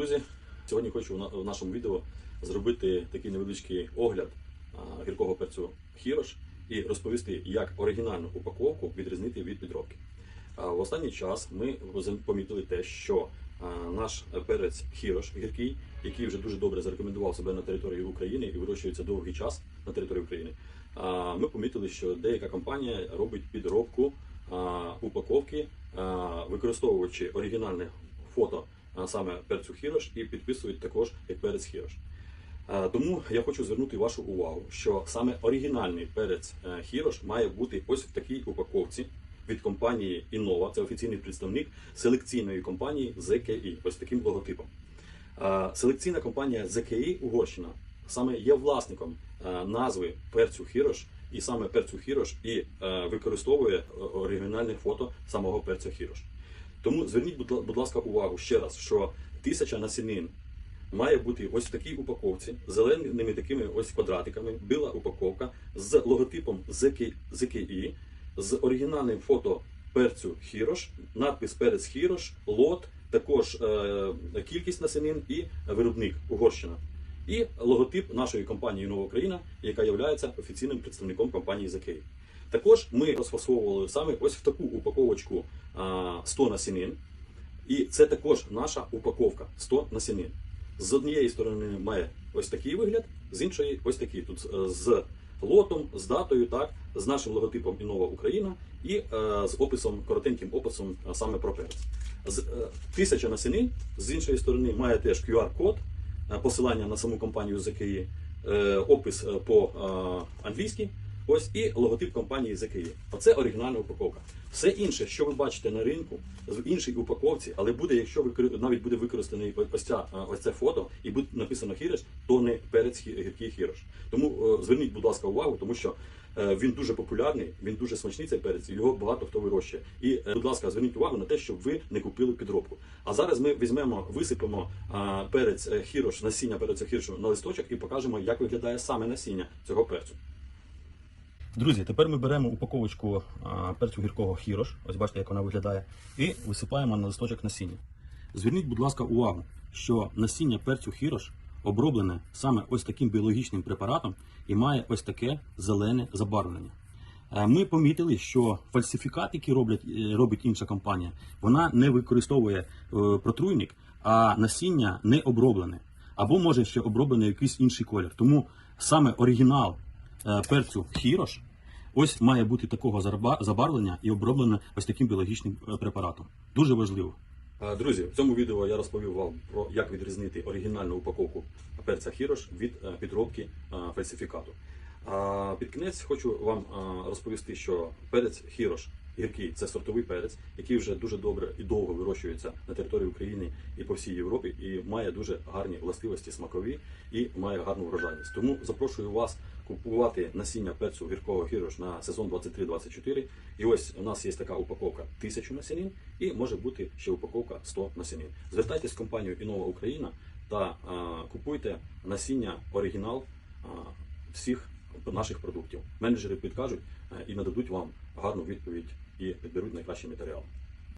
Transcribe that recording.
друзі! Сьогодні хочу в нашому відео зробити такий невеличкий огляд гіркого перцю хірош і розповісти, як оригінальну упаковку відрізнити від підробки. В останній час ми помітили те, що наш перець хірош гіркий, який вже дуже добре зарекомендував себе на території України і вирощується довгий час на території України. Ми помітили, що деяка компанія робить підробку упаковки, використовуючи оригінальне фото а саме перцю хірош і підписують також як перець хірош. Е, Тому я хочу звернути вашу увагу, що саме оригінальний перець е, хірош має бути ось в такій упаковці від компанії Innova, це офіційний представник селекційної компанії ZKI, ось таким логотипом. Е, Селекційна компанія ZKI Угорщина саме є власником назви перцю хірош, і саме перцю хірош і використовує оригінальне фото самого перця хірош. Тому зверніть, будь ласка, увагу ще раз, що тисяча насінин має бути ось в такій упаковці, зеленими такими ось квадратиками, біла упаковка з логотипом ZKI, з оригінальним фото перцю хірош, надпис перець хірош, лот, також е, кількість насінин і виробник Угорщина. І логотип нашої компанії Нова Україна, яка є офіційним представником компанії ZKI. Також ми розфасовували саме ось в таку упаковочку 100 насінин. І це також наша упаковка 100 насінин. З однієї сторони має ось такий вигляд, з іншої ось такий. Тут е, з лотом, з датою, так, з нашим логотипом Інова Україна і е, з описом, коротеньким описом саме про перець. З е, тисяча насінин, з іншої сторони має теж QR-код, посилання на саму компанію ZKI, е, опис по е, англійськи. Ось і логотип компанії ZKI. Оце оригінальна упаковка. Все інше, що ви бачите на ринку, в іншій упаковці, але буде, якщо викор- навіть буде використаний ось, ця, ось це фото і буде написано хірош, то не перець гіркий хірош. Тому е, зверніть, будь ласка, увагу, тому що е, він дуже популярний, він дуже смачний цей перець, його багато хто вирощує. І, е, будь ласка, зверніть увагу на те, щоб ви не купили підробку. А зараз ми візьмемо, висипемо перець е, хірош, насіння перця хірошу на листочок і покажемо, як виглядає саме насіння цього перцю. Друзі, тепер ми беремо упаковочку перцю гіркого хірош, ось бачите, як вона виглядає, і висипаємо на листочок насіння. Зверніть, будь ласка, увагу, що насіння перцю хірош оброблене саме ось таким біологічним препаратом і має ось таке зелене забарвлення. Е, Ми помітили, що фальсифікат, який роблять, е, робить інша компанія, вона не використовує е, протруйник, а насіння не оброблене. Або може ще оброблений якийсь інший колір. Тому саме оригінал перцю хірош ось має бути такого забарвлення і оброблене ось таким біологічним е, препаратом. Дуже важливо. Друзі, в цьому відео я розповів вам про як відрізнити оригінальну упаковку перця хірош від е, підробки е, фальсифікату. Під кінець хочу вам е, розповісти, що перець хірош гіркий це сортовий перець, який вже дуже добре і довго вирощується на території України і по всій Європі, і має дуже гарні властивості смакові і має гарну врожайність. Тому запрошую вас купувати насіння перцю гіркого хірош на сезон 23-24. І ось у нас є така упаковка 1000 насінин, і може бути ще упаковка 100 насінин. Звертайтесь в компанію Інова Україна та а, купуйте насіння оригінал а, всіх наших продуктів. Менеджери підкажуть і нададуть вам гарну відповідь і підберуть найкращий матеріал.